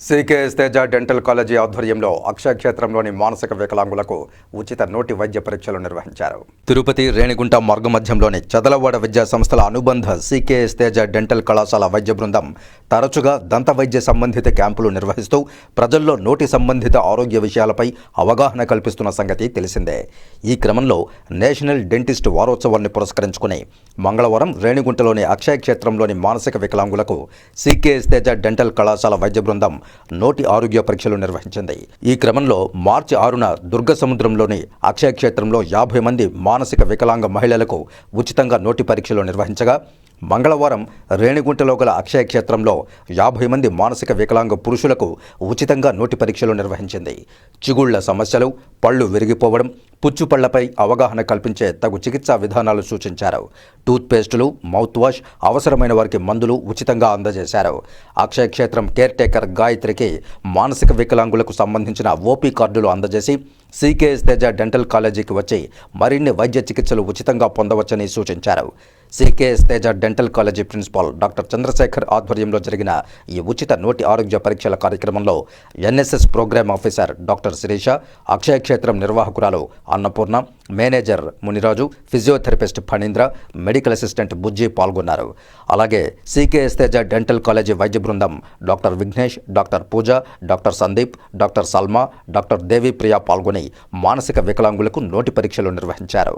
CKS Teja dental college ఆధ్వర్యంలో అక్షయ క్షేత్రంలోని మానసిక వికలాంగులకు ఉచిత నోటి వైద్య పరీక్షలు నిర్వహించారు. తిరుపతి రేణిగుంట మార్గమధ్యంలోని చదలవాడ విద్యా సంస్థల అనుబంధ సికేఎస్ తేజ డెంటల్ కళాశాల వైద్య బృందం తరచుగా దంత వైద్య సంబంధిత క్యాంపులు నిర్వహిస్తూ ప్రజల్లో నోటి సంబంధిత ఆరోగ్య విషయాలపై అవగాహన కల్పిస్తున్న సంగతి తెలిసిందే. ఈ క్రమంలో నేషనల్ డెంటిస్ట్ వారోత్సవాన్ని పురస్కరించుకుని మంగళవారం రేణిగుంటలోని అక్షయ క్షేత్రంలోని మానసిక వికలాంగులకు సికేఎస్ తేజ డెంటల్ కళాశాల వైద్య బృందం నోటి ఆరోగ్య పరీక్షలు నిర్వహించింది. ఈ క్రమంలో మార్చి ఆరున దుర్గ సముద్రంలోని అక్షయ క్షేత్రంలో యాభై మంది మానసిక వికలాంగ మహిళలకు ఉచితంగా నోటి పరీక్షలు నిర్వహించగా మంగళవారం రేణిగుంటలో గల అక్షయ క్షేత్రంలో యాభై మంది మానసిక వికలాంగ పురుషులకు ఉచితంగా నోటి పరీక్షలు నిర్వహించింది. చిగుళ్ళ సమస్యలు పళ్ళు విరిగిపోవడం పుచ్చుపళ్ళపై అవగాహన కల్పించే తగు చికిత్సా విధానాలు సూచించారు. టూత్ పేస్టులు మౌత్ వాష్ అవసరమైన వారికి మందులు ఉచితంగా అందజేశారు. అక్షయ క్షేత్రం కేర్ టేకర్ గాయత్రికి మానసిక వికలాంగులకు సంబంధించిన ఓపీ కార్డులు అందజేసి సీకేఎస్ తేజ డెంటల్ కాలేజీకి వచ్చి మరిన్ని వైద్య చికిత్సలు ఉచితంగా పొందవచ్చని సూచించారు. CKS Teja dental college principal doctor Chandrashekar ఆధ్వర్యంలో జరిగిన ఈ ఉచిత నోటి ఆరోగ్య పరీక్షల కార్యక్రమంలో NSS program officer doctor Sirisha Akshaya Kshetram నిర్వాహకురాలు Annapurna manager Muniraju physiotherapist Phanindra medical assistant Bujji పాల్గొన్నారు. అలాగే సీకేఎస్ తేజ డెంటల్ కాలేజీ వైద్య బృందం doctor Vignesh doctor Pooja doctor Sandeep doctor Salma doctor Devipriya పాల్గొని మానసిక వికలాంగులకు నోటి పరీక్షలు నిర్వహించారు.